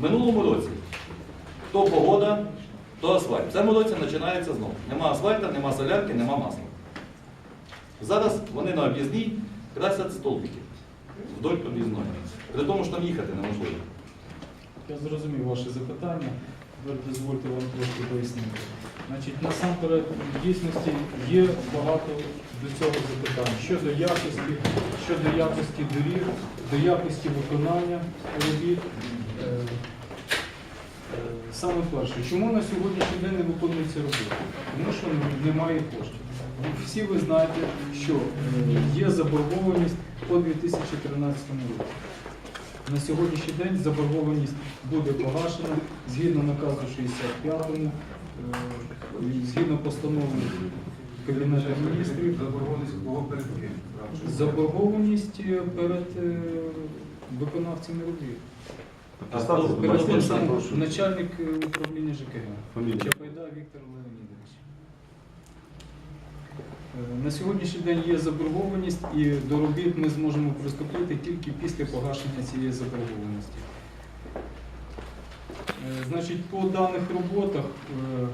Минулому році то погода, то асфальт. В цьому році починається знову. Нема асфальту, нема солярки, нема масла. Зараз вони на об'їзній красять столбики вдоль об'їзної. При тому, що там їхати неможливо. Я зрозумів ваше запитання. Тепер дозвольте вам трошки пояснити. Значить, насамперед, в дійсності є багато до цього запитань щодо якості, щодо якості доріг, до якості виконання робіт. Саме перше, чому на сьогоднішній день не виконується робота? Тому що немає коштів. Всі ви знаєте, що е, є заборгованість по 2013 році. На сьогоднішній день заборгованість буде погашена згідно наказу 65-му, е, згідно постанови Кабінету міністрів. Заборгованість кого перед ким? Заборгованість перед е, виконавцями робіт. Представте, прошу. начальник е, управління ЖКГ. Фамілія. Чапайда Віктор Леонідович. Е, На сьогоднішній день є заборгованість і до робіт ми зможемо приступити тільки після погашення цієї заборгованості. Е, Значить, по даних роботах е,